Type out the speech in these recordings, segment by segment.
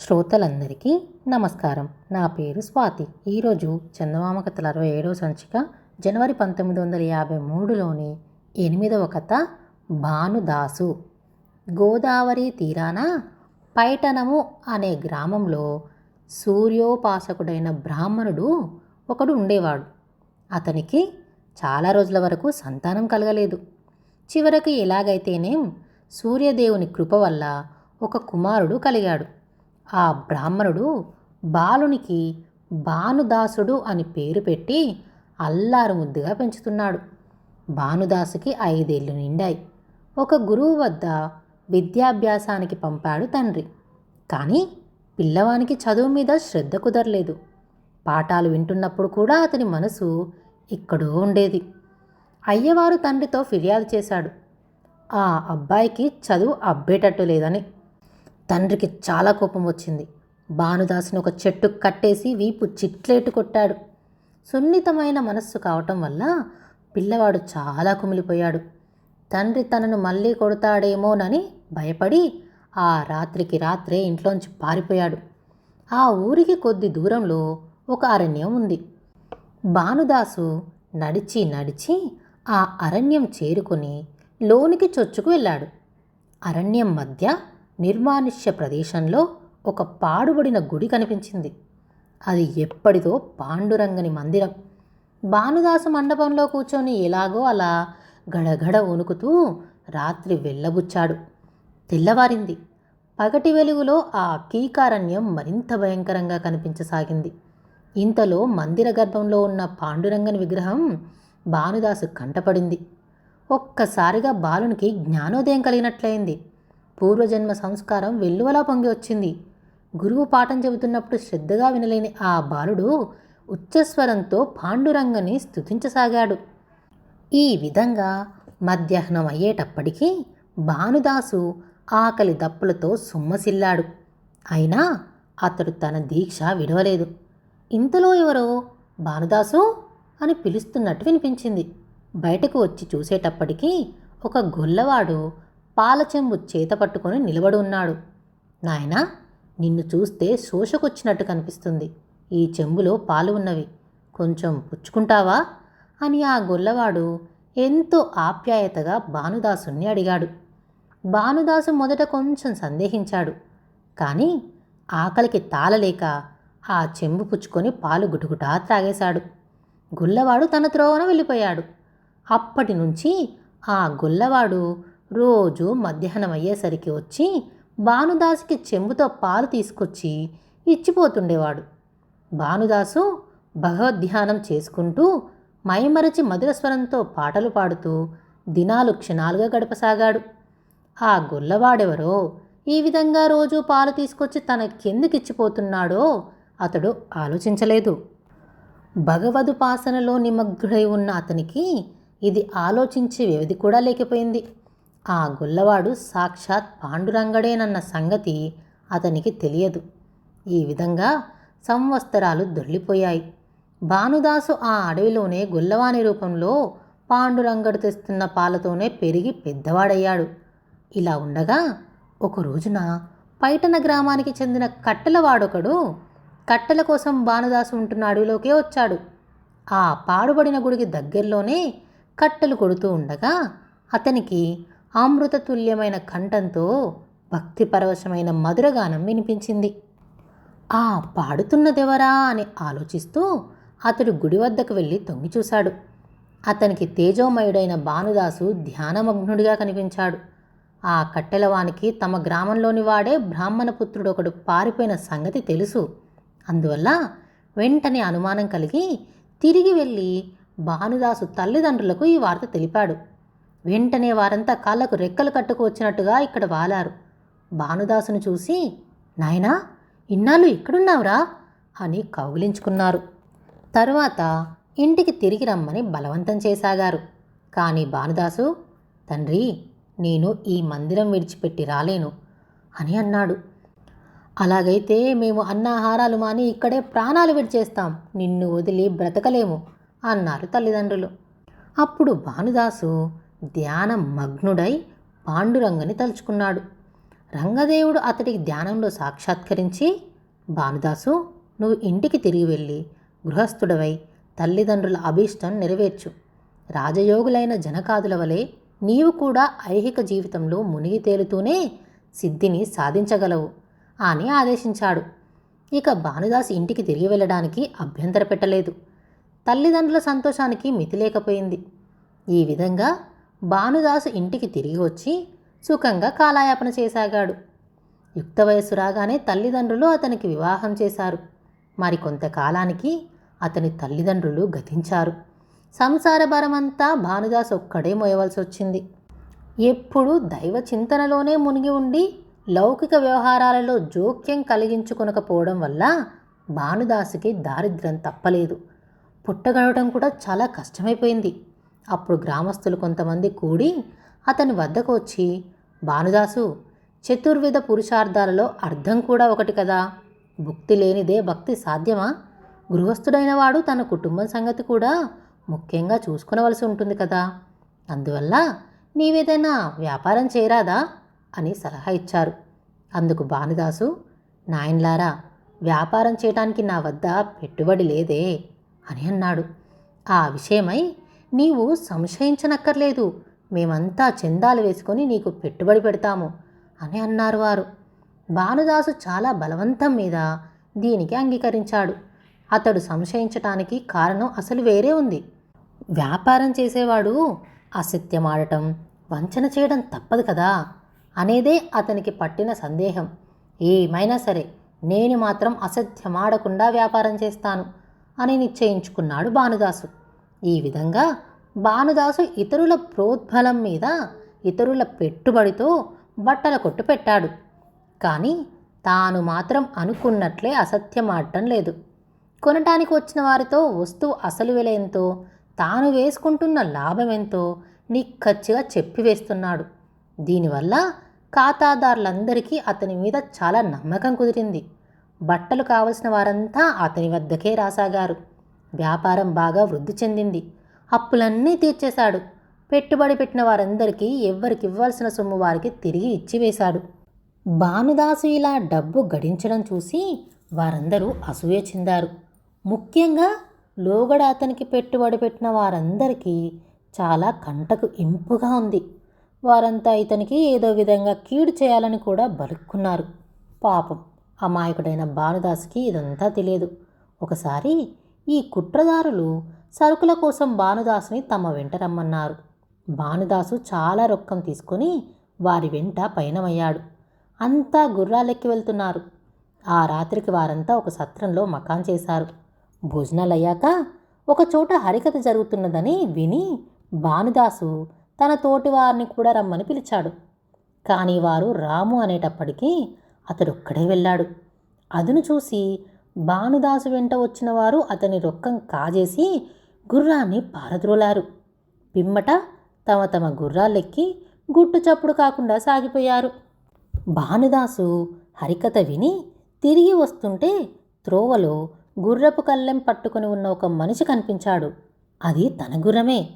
శ్రోతలందరికీ నమస్కారం. నా పేరు స్వాతి. ఈరోజు చందమామ కథల అరవై ఏడవ సంచిక జనవరి పంతొమ్మిది వందల యాభై మూడులోని ఎనిమిదవ కథ భానుదాసు. గోదావరి తీరాన పైటనము అనే గ్రామంలో సూర్యోపాసకుడైన బ్రాహ్మణుడు ఒకడు ఉండేవాడు. అతనికి చాలా రోజుల వరకు సంతానం కలగలేదు. చివరకు ఎలాగైతేనేం సూర్యదేవుని కృప వల్ల ఒక కుమారుడు కలిగాడు. ఆ బ్రాహ్మణుడు బాలునికి భానుదాసుడు అని పేరు పెట్టి అల్లారు ముద్దుగా పెంచుతున్నాడు. భానుదాసుకి ఐదేళ్ళు నిండాయి. ఒక గురువు వద్ద విద్యాభ్యాసానికి పంపాడు తండ్రి. కానీ పిల్లవానికి చదువు మీద శ్రద్ధ కుదరలేదు. పాఠాలు వింటున్నప్పుడు కూడా అతని మనసు ఎక్కడో ఉండేది. అయ్యవారు తండ్రితో ఫిర్యాదు చేశాడు. ఆ అబ్బాయికి చదువు అబ్బేటట్టు లేదని తండ్రికి చాలా కోపం వచ్చింది. భానుదాసుని ఒక చెట్టు కట్టేసి వీపు చిట్లేటు కొట్టాడు. సున్నితమైన మనస్సు కావటం వల్ల పిల్లవాడు చాలా కుమిలిపోయాడు. తండ్రి తనను మళ్ళీ కొడతాడేమోనని భయపడి ఆ రాత్రికి రాత్రే ఇంట్లోంచి పారిపోయాడు. ఆ ఊరికి కొద్ది దూరంలో ఒక అరణ్యం ఉంది. భానుదాసు నడిచి నడిచి ఆ అరణ్యం చేరుకొని లోనికి చొచ్చుకు వెళ్ళాడు. అరణ్యం మధ్య నిర్మానుష్య ప్రదేశంలో ఒక పాడుబడిన గుడి కనిపించింది. అది ఎప్పటిదో పాండురంగని మందిరం. భానుదాసు మండపంలో కూర్చొని ఎలాగో అలా గడగడ వణుకుతూ రాత్రి వెళ్ళబుచ్చాడు. తెల్లవారింది. పగటి వెలుగులో ఆ కీకారణ్యం మరింత భయంకరంగా కనిపించసాగింది. ఇంతలో మందిర గర్భంలో ఉన్న పాండురంగని విగ్రహం భానుదాసు కంటపడింది. ఒక్కసారిగా బాలునికి జ్ఞానోదయం కలిగినట్లయింది. పూర్వజన్మ సంస్కారం వెల్లువలా పొంగి వచ్చింది. గురువు పాఠం చెబుతున్నప్పుడు శ్రద్ధగా వినలేని ఆ బాలుడు ఉచ్చస్వరంతో పాండురంగని స్తుతించసాగాడు. ఈ విధంగా మధ్యాహ్నం అయ్యేటప్పటికీ భానుదాసు ఆకలి దప్పులతో సుమ్మసిల్లాడు. అయినా అతడు తన దీక్ష విడవలేదు. ఇంతలో ఎవరో భానుదాసు అని పిలుస్తున్నట్టు వినిపించింది. బయటకు వచ్చి చూసేటప్పటికీ ఒక గొల్లవాడు పాల చెంబు చేత పట్టుకొని నిలబడి ఉన్నాడు. నాయనా నిన్ను చూస్తే శోషకొచ్చినట్టు కనిపిస్తుంది. ఈ చెంబులో పాలు ఉన్నవి. కొంచెం పుచ్చుకుంటావా? అని ఆ గొల్లవాడు ఎంతో ఆప్యాయతగా భానుదాసుని అడిగాడు. భానుదాసు మొదట కొంచెం సందేహించాడు. కానీ ఆకలికి తాళలేక ఆ చెంబు పుచ్చుకొని పాలు గుటుగుటా త్రాగేశాడు. గుల్లవాడు తన త్రోవన వెళ్ళిపోయాడు. అప్పటి నుంచి ఆ గుల్లవాడు రోజు మధ్యాహ్నం అయ్యేసరికి వచ్చి భానుదాసుకి చెంబుతో పాలు తీసుకొచ్చి ఇచ్చిపోతుండేవాడు. భానుదాసు భగవద్ధ్యానం చేసుకుంటూ మైమరచి మధుర స్వరంతో పాటలు పాడుతూ దినాలు క్షణాలుగా గడపసాగాడు. ఆ గొల్లవాడెవరో ఈ విధంగా రోజు పాలు తీసుకొచ్చి తన తనకెందుకిచ్చిపోతున్నాడో అతడు ఆలోచించలేదు. భగవదుపాసనలో నిమగ్నుడై ఉన్న అతనికి ఇది ఆలోచించే వ్యవధి కూడా లేకపోయింది. ఆ గొల్లవాడు సాక్షాత్ పాండురంగడేనన్న సంగతి అతనికి తెలియదు. ఈ విధంగా సంవత్సరాలు దొర్లిపోయాయి. భానుదాసు ఆ అడవిలోనే గొల్లవాని రూపంలో పాండురంగడు తెస్తున్న పాలతోనే పెరిగి పెద్దవాడయ్యాడు. ఇలా ఉండగా ఒక రోజున పైటన గ్రామానికి చెందిన కట్టెలవాడొకడు కట్టెల కోసం భానుదాసు ఉంటున్న అడవిలోకే వచ్చాడు. ఆ పాడుబడిన గుడికి దగ్గరలోనే కట్టెలు కొడుతూ ఉండగా అతనికి అమృతతుల్యమైన కంఠంతో భక్తిపరవశమైన మధురగానం వినిపించింది. ఆ పాడుతున్నదెవరా అని ఆలోచిస్తూ అతడు గుడి వద్దకు వెళ్ళి తొంగి చూశాడు. అతనికి తేజోమయుడైన భానుదాసు ధ్యానమగ్నుడిగా కనిపించాడు. ఆ కట్టెలవానికి తమ గ్రామంలోని వాడే బ్రాహ్మణ పుత్రుడు ఒకడు పారిపోయిన సంగతి తెలుసు. అందువల్ల వెంటనే అనుమానం కలిగి తిరిగి వెళ్ళి భానుదాసు తల్లిదండ్రులకు ఈ వార్త తెలిపాడు. వెంటనే వారంతా కాళ్ళకు రెక్కలు కట్టుకు వచ్చినట్టుగా ఇక్కడ వాలారు. భానుదాసును చూసి నాయనా ఇన్నాళ్ళు ఇక్కడున్నావురా? అని కౌగిలించుకున్నారు. తరువాత ఇంటికి తిరిగి రమ్మని బలవంతం చేసాగారు. కానీ భానుదాసు తండ్రి నేను ఈ మందిరం విడిచిపెట్టి రాలేను అని అన్నాడు. అలాగైతే మేము అన్నాహారాలు మాని ఇక్కడే ప్రాణాలు విడిచేస్తాం. నిన్ను వదిలి బ్రతకలేము అన్నారు తల్లిదండ్రులు. అప్పుడు భానుదాసు ధ్యానం మగ్నుడై పాండురంగని తలుచుకున్నాడు. రంగదేవుడు అతడికి ధ్యానంలో సాక్షాత్కరించి భానుదాసు నువ్వు ఇంటికి తిరిగి వెళ్ళి గృహస్థుడవై తల్లిదండ్రుల అభీష్టం నెరవేర్చు. రాజయోగులైన జనకాదుల వలె నీవు కూడా ఐహిక జీవితంలో మునిగి తేలుతూనే సిద్ధిని సాధించగలవు అని ఆదేశించాడు. ఇక భానుదాస్ ఇంటికి తిరిగి వెళ్ళడానికి అభ్యంతర పెట్టలేదు తల్లిదండ్రుల సంతోషానికి మితి లేకపోయింది. ఈ విధంగా భానుదాసు ఇంటికి తిరిగి వచ్చి సుఖంగా కాలయాపన చేసాగాడు యుక్త వయస్సు రాగానే తల్లిదండ్రులు అతనికి వివాహం చేశారు. మరి కొంతకాలానికి అతని తల్లిదండ్రులు గతించారు. సంసార భారమంతా భానుదాస్ ఒక్కడే మోయవలసి వచ్చింది. ఎప్పుడు దైవ చింతనలోనే మునిగి ఉండి లౌకిక వ్యవహారాలలో జోక్యం కలిగించుకొనకపోవడం వల్ల భానుదాసుకి దారిద్ర్యం తప్పలేదు. పుట్టగడవడం కూడా చాలా కష్టమైపోయింది. అప్పుడు గ్రామస్తులు కొంతమంది కూడి అతని వద్దకు వచ్చి భానుదాసు చతుర్విధ పురుషార్థాలలో అర్థం కూడా ఒకటి కదా? భుక్తి లేనిదే భక్తి సాధ్యమా? గృహస్థుడైన వాడు తన కుటుంబం సంగతి కూడా ముఖ్యంగా చూసుకునవలసి ఉంటుంది కదా? అందువల్ల నీవేదైనా వ్యాపారం చేయరాదా? అని సలహా ఇచ్చారు. అందుకు భానుదాసు నాయన్లారా వ్యాపారం చేయటానికి నా వద్ద పెట్టుబడి లేదే అని అన్నాడు. ఆ విషయమై నీవు సంశయించనక్కర్లేదు. మేమంతా చందాలు వేసుకొని నీకు పెట్టుబడి పెడతాము అని అన్నారు వారు. భానుదాసు చాలా బలవంతం మీద దీనికి అంగీకరించాడు. అతడు సంశయించటానికి కారణం అసలు వేరే ఉంది. వ్యాపారం చేసేవాడు అసత్యమాడటం వంచన చేయడం తప్పదు కదా అనేదే అతనికి పట్టిన సందేహం. ఏమైనా సరే నేను మాత్రం అసత్యమాడకుండా వ్యాపారం చేస్తాను అని నిశ్చయించుకున్నాడు భానుదాసు. ఈ విధంగా భానుదాసు ఇతరుల ప్రోద్బలం మీద ఇతరుల పెట్టుబడితో బట్టల కొట్టు పెట్టాడు. కానీ తాను మాత్రం అనుకున్నట్లే అసత్యం ఆడటం లేదు. కొనటానికి వచ్చిన వారితో వస్తువు అసలు విల ఎంతో తాను వేసుకుంటున్న లాభం ఎంతో నిక్కచ్చిగా చెప్పివేస్తున్నాడు దీనివల్ల ఖాతాదారులందరికీ అతని మీద చాలా నమ్మకం కుదిరింది. బట్టలు కావలసిన వారంతా అతని వద్దకే రాసాగారు. వ్యాపారం బాగా వృద్ధి చెందింది. అప్పులన్నీ తీర్చేశాడు. పెట్టుబడి పెట్టిన వారందరికీ ఎవ్వరికి ఇవ్వాల్సిన సొమ్ము వారికి తిరిగి ఇచ్చివేశాడు భానుదాసు ఇలా డబ్బు గడించడం చూసి వారందరూ అసూయ చెందారు. ముఖ్యంగా లోగడ అతనికి పెట్టుబడి పెట్టిన వారందరికీ చాలా కంటకు ఇంపుగా ఉంది. వారంతా ఇతనికి ఏదో విధంగా కీడు చేయాలని కూడా బలుక్కున్నారు. పాపం అమాయకుడైన భానుదాసుకి ఇదంతా తెలియదు. ఒకసారి ఈ కుట్రదారులు సరుకుల కోసం భానుదాసుని తమ వెంట రమ్మన్నారు. భానుదాసు చాలా రొక్కం తీసుకొని వారి వెంట పయనమయ్యాడు. అంతా గుర్రాలెక్కి వెళ్తున్నారు. ఆ రాత్రికి వారంతా ఒక సత్రంలో మకాన్ చేశారు. భోజనాలు అయ్యాక ఒకచోట హరికథ జరుగుతున్నదని విని భానుదాసు తన తోటి వారిని కూడా రమ్మని పిలిచాడు. కానీ వారు రాము అనేటప్పటికీ అతడొక్కడే వెళ్ళాడు. అదును చూసి భానుదాసు వెంట వచ్చిన వారు అతని రొక్కం కాజేసి గుర్రాన్ని పారద్రోలారు. పిమ్మట తమ తమ గుర్రాలెక్కి గుట్టు చప్పుడు కాకుండా సాగిపోయారు. భానుదాసు హరికథ విని తిరిగి వస్తుంటే త్రోవలో గుర్రపు కళ్ళెం పట్టుకొని ఉన్న ఒక మనిషి కనిపించాడు. అది తన గుర్రమే.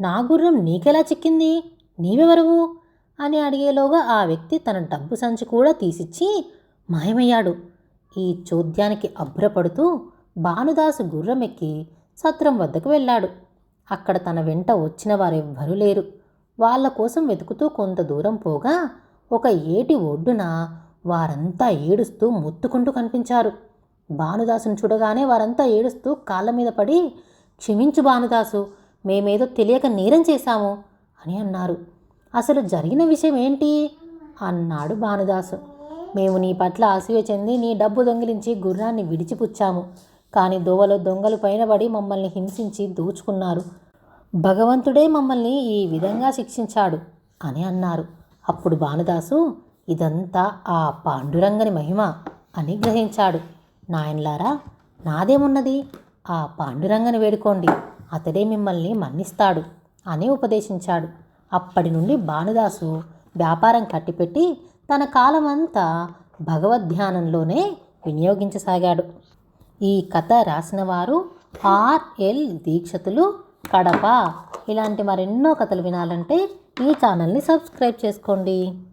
నా గుర్రం నీకెలా చిక్కింది? నీవెవరవు? అని అడిగేలోగా ఆ వ్యక్తి తన డబ్బు సంచి కూడా తీసిచ్చి మాయమయ్యాడు. ఈ చోద్యానికి అభ్రపడుతూ భానుదాసు గుర్రం ఎక్కి సత్రం వద్దకు వెళ్ళాడు. అక్కడ తన వెంట వచ్చిన వారెవ్వరూ లేరు. వాళ్ళ కోసం వెతుకుతూ కొంత దూరం పోగా ఒక ఏటి ఒడ్డున వారంతా ఏడుస్తూ ముత్తుకుంటూ కనిపించారు. భానుదాసును చూడగానే వారంతా ఏడుస్తూ కాళ్ళ మీద పడి క్షమించు భానుదాసు మేమేదో తెలియక నేరం చేశాము అని అన్నారు. అసలు జరిగిన విషయం ఏంటి? అన్నాడు భానుదాసు. మేము నీ పట్ల అసూయ చెంది నీ డబ్బు దొంగిలించి గుర్రాన్ని విడిచిపుచ్చాము. కానీ దోవలో దొంగలు పైనబడి మమ్మల్ని హింసించి దోచుకున్నారు. భగవంతుడే మమ్మల్ని ఈ విధంగా శిక్షించాడు అని అన్నారు. అప్పుడు భానుదాసు ఇదంతా ఆ పాండురంగని మహిమ అని గ్రహించాడు. నాయన్లారా నాదేమున్నది? ఆ పాండురంగని వేడుకోండి. అతడే మిమ్మల్ని మన్నిస్తాడు అని ఉపదేశించాడు. అప్పటి నుండి భానుదాసు వ్యాపారం కట్టిపెట్టి తన కాలమంతా భగవద్ధ్యానంలోనే వినియోగించసాగాడు. ఈ కథ రాసిన వారు ఆర్ఎల్ దీక్షతులు. కడప. ఇలాంటి మరెన్నో కథలు వినాలంటే ఈ ఛానల్ని సబ్స్క్రైబ్ చేసుకోండి.